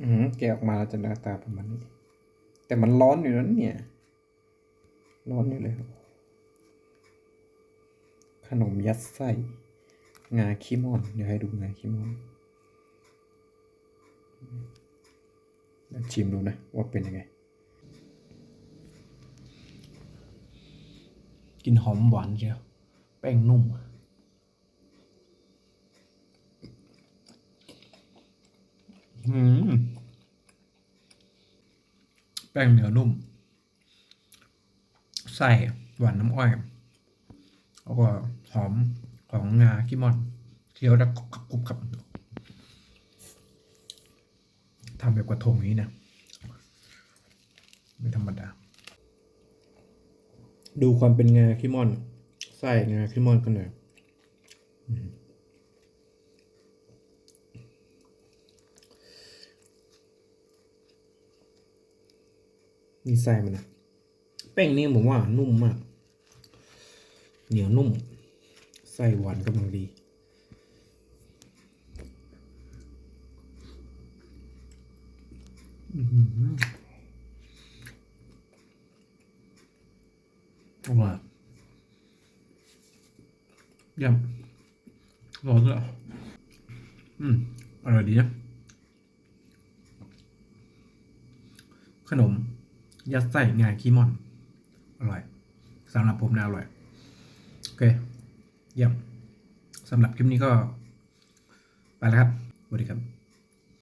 อืมแกะออกมาจะหน้าตาประมาณนี้ แต่มันร้อนอยู่นั้นเนี่ย ร้อนอยู่เลยครับ ขนมยัดไส้ งาขี้มอน เดี๋ยวให้ดูงาขี้มอนชิมดูนะ ว่าเป็นยังไง กินหอมหวานเชียวแป้งนุ่ม อืม แป้งเหนียวนุ่มไส้หวานน้ำอ้อย แล้วก็หอมของงาขี้มอนเคี้ยวแล้วกรุบกรุบกับทำแบบกระทงนี้นะ ไม่ธรรมดา ดูความเป็นงาขี้มอนไส้งาขี้มอนกันหน่อย นี่ไส้มันนะแป้งนี่ผมว่านุ่มมาก เหนียวนุ่ม ไส้หวานกำลังดีอื้อร่อยเยี่ยมร้อนด้วยอืมอร่อยดีนะขนม ยัดไส้งาคีมอน อร่อยสำหรับผมนะอร่อย โอเคเยี่ยมสำหรับคลิปนี้ก็ ไปแล้วครับสวัสดีครับ